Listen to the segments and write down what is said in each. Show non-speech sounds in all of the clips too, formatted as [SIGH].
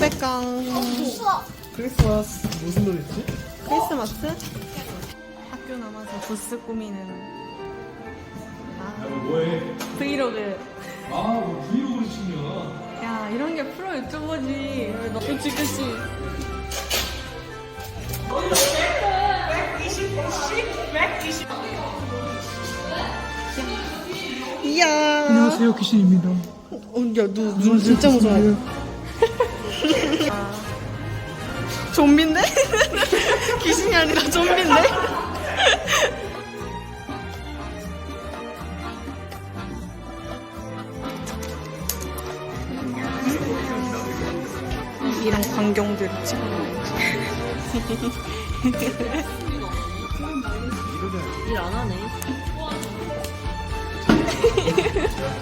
빼깡. 크리스마스 무슨 노래지? 크리스마스? 학교 남아서 부스 꾸미는. 아, 뭐해? 브이로그. 아, 뭐 브이로그를 찍냐? 야, 이런 게 프로 유튜버지. 그치, 그치. 이야. 안녕하세요, 귀신입니다. 어, 야, 눈, 눈 진짜 무서워. 아. 좀비인데? [LAUGHS] 귀신이 아니라 좀비인데? [LAUGHS] 이런 광경들 찍어놓은 일안 하네.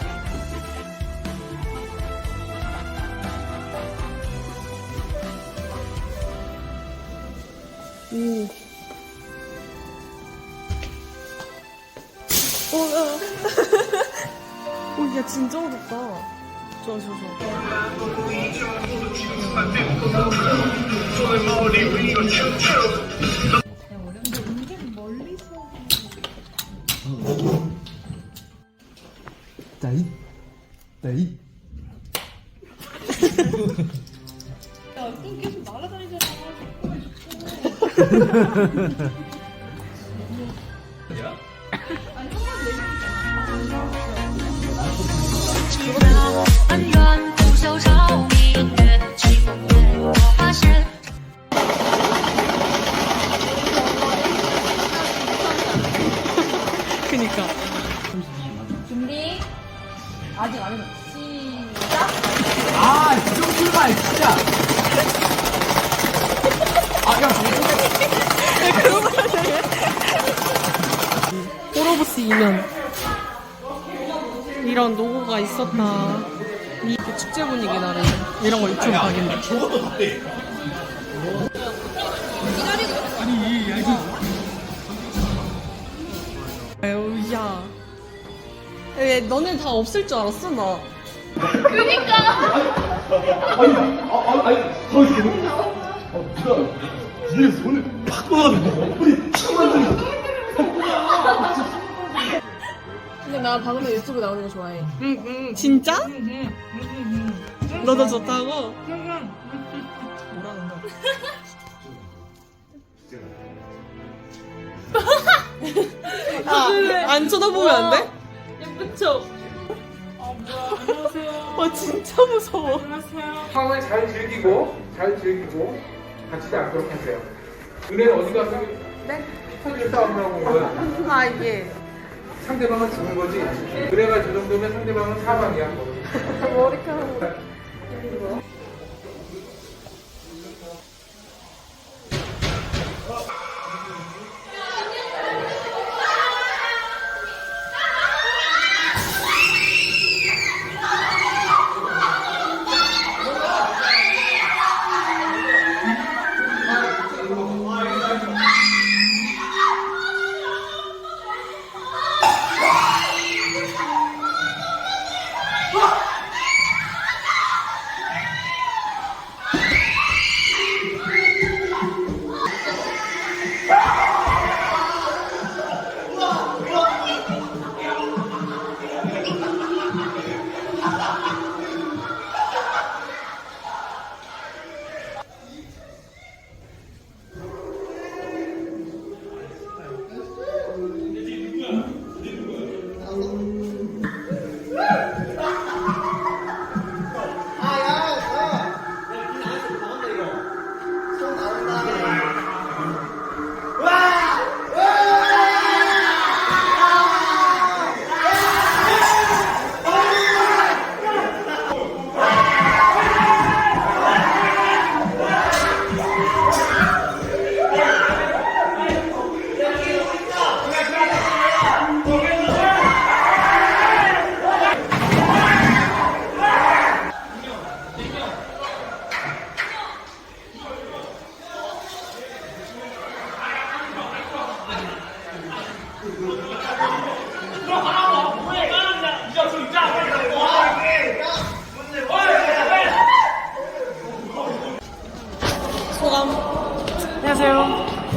[LAUGHS] 오. 오, 야. [LAUGHS] 오, 야, 진짜 어렵다. 좋아, 좋아, 좋아. 따이, 따이. 야? いや、あのま。 이런 노고가 있었다. 이 축제 분위기 나는 이런 거 유튜브 가겠네. 저것도 답대. 아니, 야, 이거. 아유, 야. 왜 너네 다 없을 줄 알았어, 나. 아니, 아, 아, 아니, 더 있어. 어, 누가, 니네 손을 팍 뻗어가지고, 우리 탁 만들어. 근데 나 방금 유튜브 나오는 거 좋아해. 진짜? 너도 좋다고? 뭐라는 거? 아, 안 쳐다보면 안 돼? 예쁜 척. 아, 뭐야. 안녕하세요. 와, 진짜 무서워. 상을 잘 즐기고 잘 즐기고 다치지 않도록 하세요. 은혜는 어디 가서 네? 사실 싸움을 하고 온 거야. 아, 예. 상대방은 죽은 거지. 은혜가 저 정도면 상대방은 사망이야. [LAUGHS]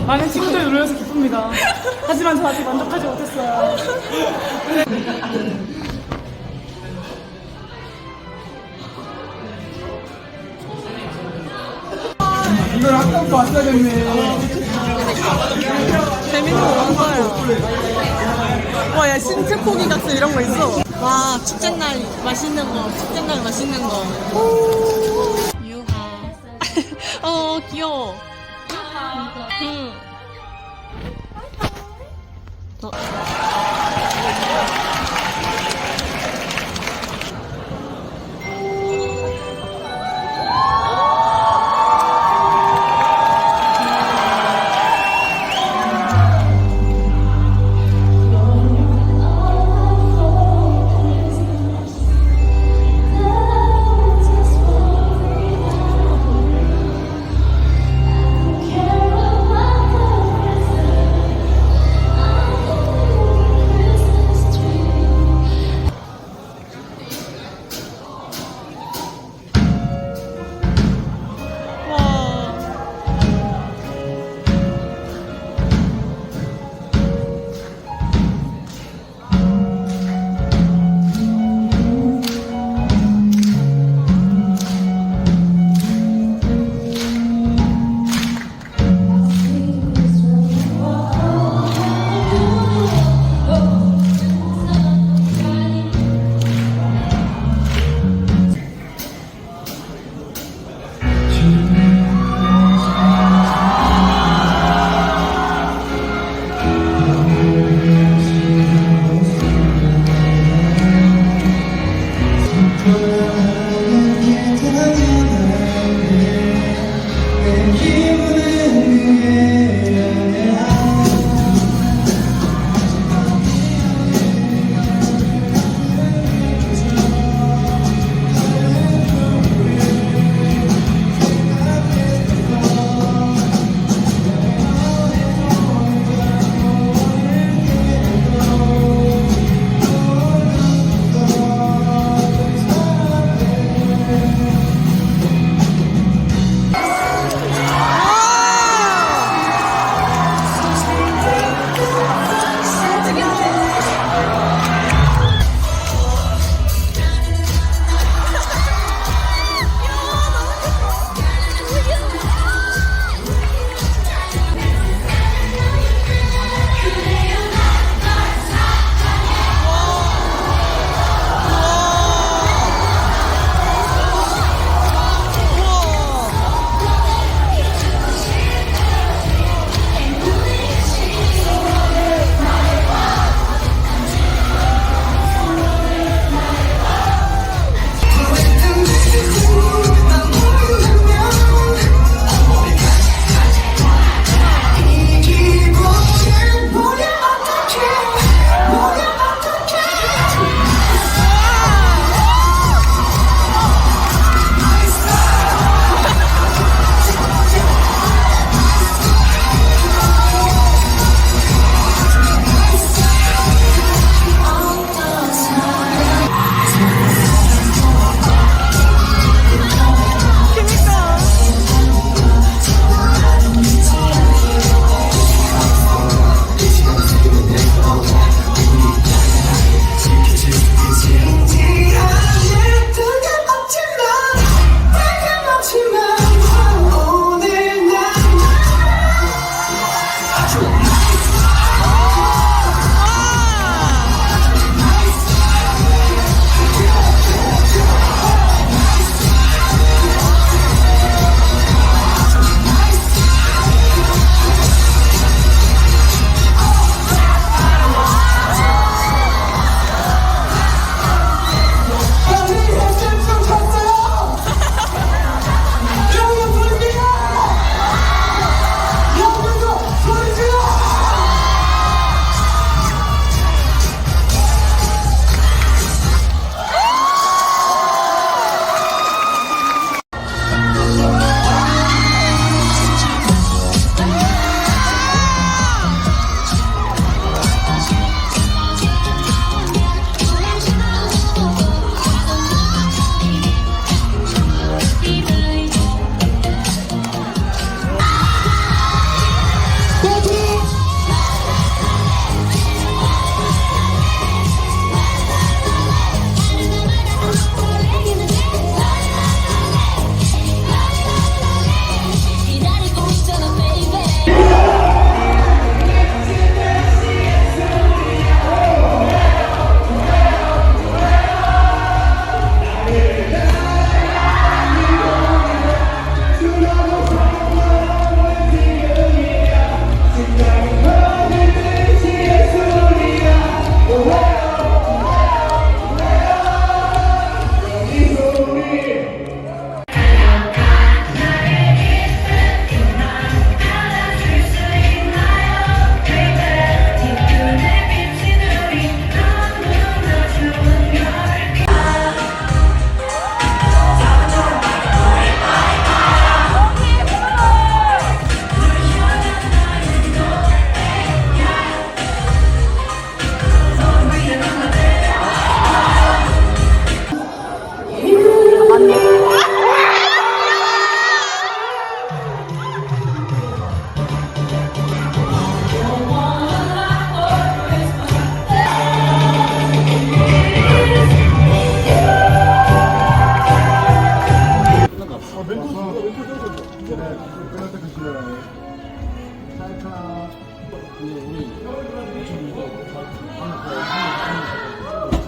많은 친구들 놀려서 기쁩니다. 하지만 저 아직 만족하지 못했어요. 이걸 아까부터 왔어야겠네. 재밌는 거 많아요. 와, 야, 신체 포기 같은 이런 거 있어. 와, 축제날 맛있는 거, 축제날 맛있는 거. 유하. [LAUGHS] 어, 귀여워. 嗯。走。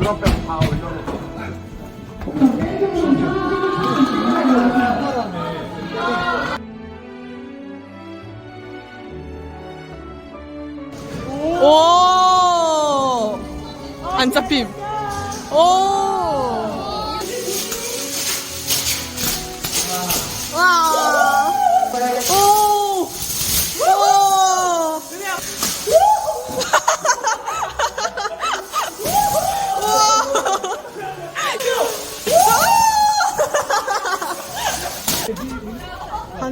그것까지 다 올려놓고. 오! 안 잡힘. 오!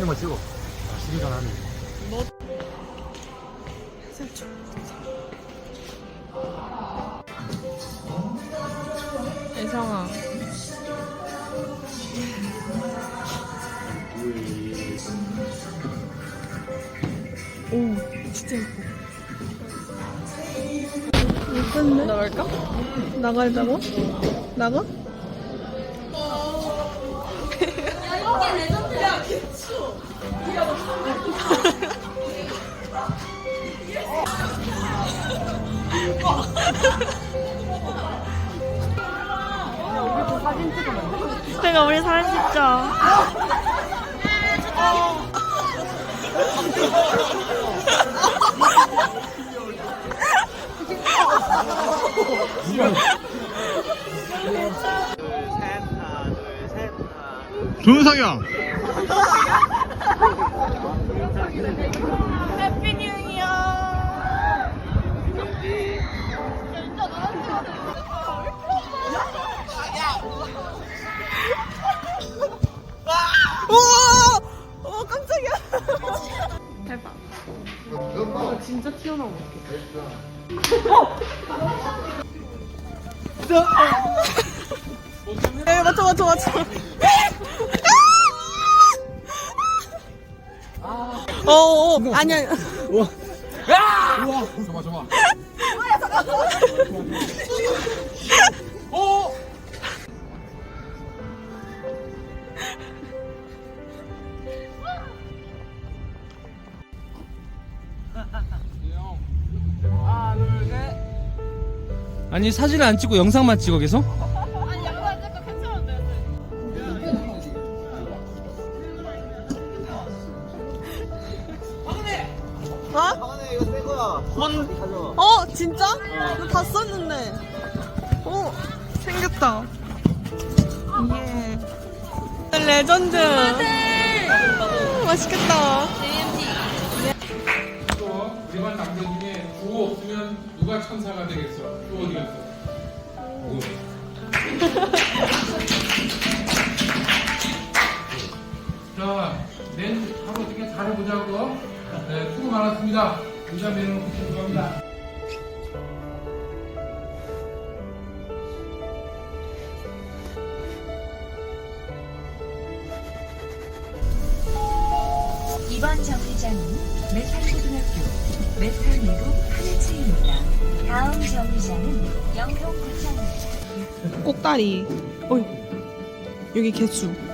너 뛰는 거 찍어 나 12간 하는 애성아. 오, 진짜 예뻐. 예쁜데? 나갈까? 나갈다고? 나가? 내가 우리 사진 찍자. 조은상이야 해피 뉴 이어. 우와! 어 깜짝이야. 진짜 튀어나오고. 어. 에 맞춰 맞춰 맞춰. 어, 어, 아니야. 좋아 좋아. 아니 사진을 안 찍고 영상만 찍어 계속? 잘해보자고. 네, 수고 많았습니다. 내려놓고 죄송합니다. 이번 정류장은 메탈고등학교 메탈내고 하늘차입니다. 다음 정류장은 영동구청입니다. 꼭다리. 어이. 여기 개수.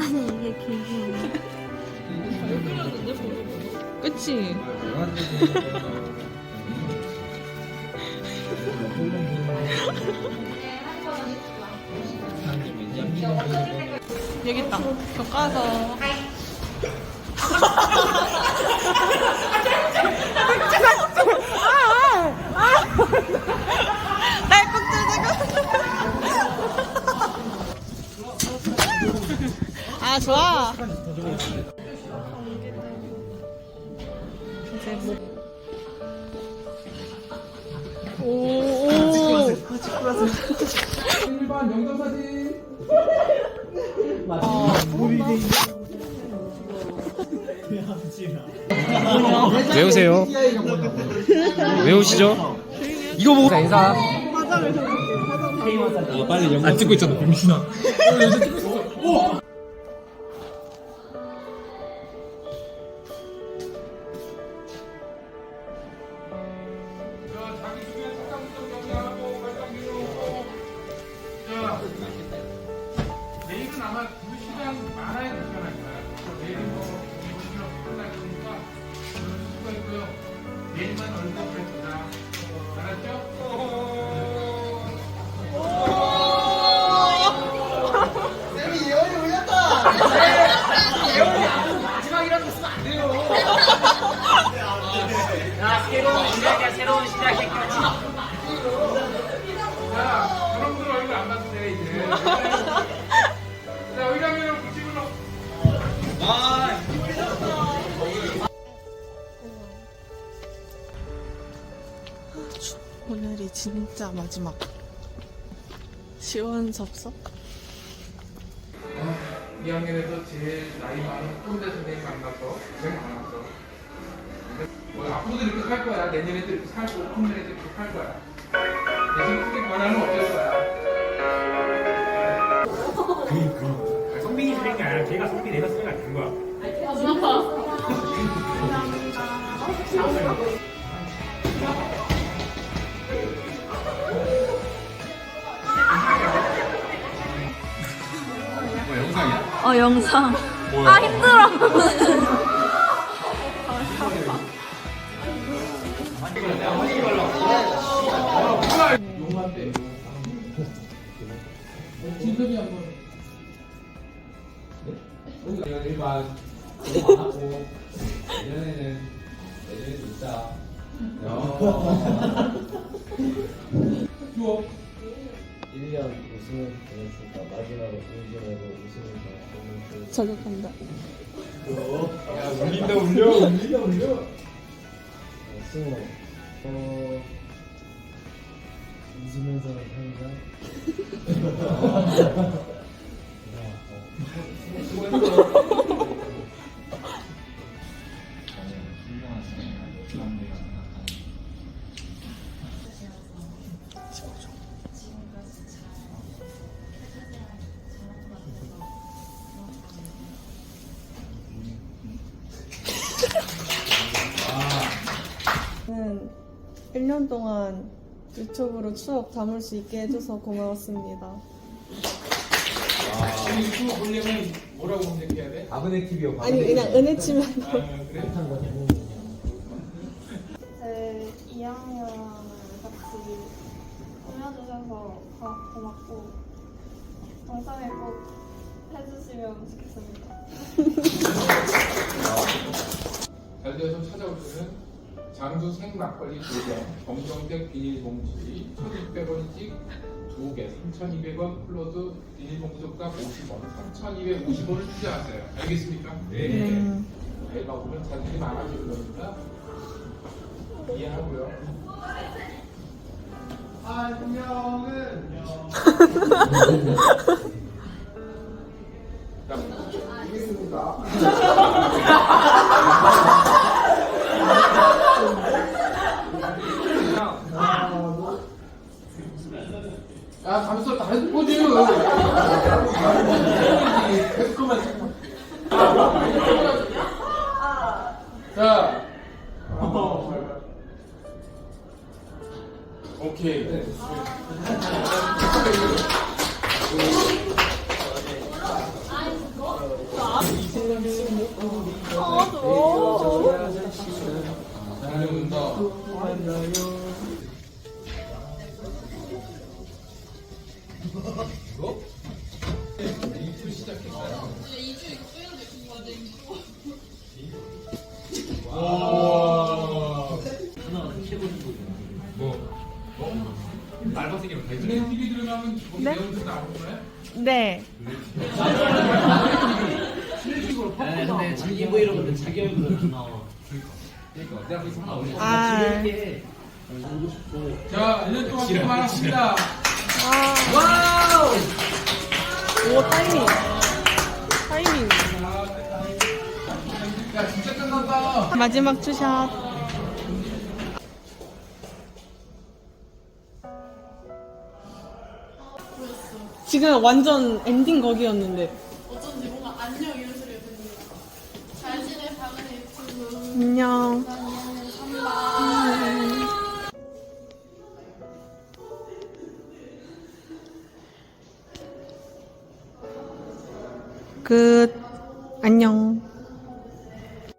아니 이게 길고 그치? 여기 있다. 저 까서. 아 좋아. 이제 뭐. 오. 일반. 외우세요. 외우시죠? 이거 보고 인사. 안 찍고 있잖아, 병신아. 진짜 마지막 시원섭섭? 2학년에서 제일 나이 많은 꼰대 선생님 만나서 제일 많았어. 뭐 앞으로도 이렇게 살 거야. 내년에도 이렇게 살고 큰年에도 이렇게 살 거야. 어 영상. 아 힘들어. 진섭이 한번. 내가 일반 하고 내년에는 내년에도 있다. 주워. 1년 우승을 보냈으니까 마지막으로 우승으로 우승을 보냈으니까 저격한다. 야 울린다 울려 울린다 울려. 승호 어 웃으면서 살자 저는 1년 동안 유튜브로 추억 담을 수 있게 해줘서 고마웠습니다. 아니, 유튜브 보려면 뭐라고 검색해야 돼? 아브네 TV요 아니 그냥 은혜 치면 아, 그래? 제 2학년을 같이 꾸며주셔서 고- 고맙고 영상에 꼭 해주시면 좋겠습니다. 잘 되어서 찾아올 때는 장수 생막걸리 2병, 정정댁 비닐봉지 1,600원씩 2개, 3,200원 플러스 비닐봉지값 50원, 3,250원을 투자하세요. 알겠습니까? 네. 내가 오면 자들이 많아질 거니까 이해하고요. 안녕은 [LAUGHS] 잘 아, 자, 1년 동안 수고 많았습니다. 오 타이밍. 타이밍. 야, 진짜 끝났다. 마지막 투샷. 지금 완전 엔딩 곡이었는데. 어쩐지 뭔가 안녕 이런 소리가 들리니까 잘 지내 박은혜 유튜브 안녕. 끝. 안녕.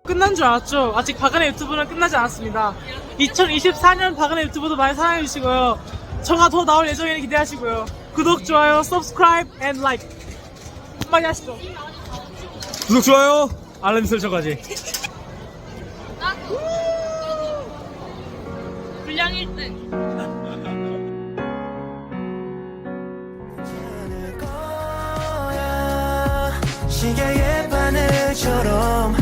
끝난 줄 알았죠? 아직 박은혜 유튜브는 끝나지 않았습니다. 2024년 박은혜 유튜브도 많이 사랑해주시고요. 저가 더 나올 예정이니 기대하시고요. 구독, 좋아요, subscribe, and like. 한마디 하시죠. 구독, 좋아요, 알람 설정까지. 분량 1등. [LAUGHS] 시계의 바늘처럼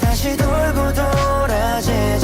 다시 돌고 돌아 제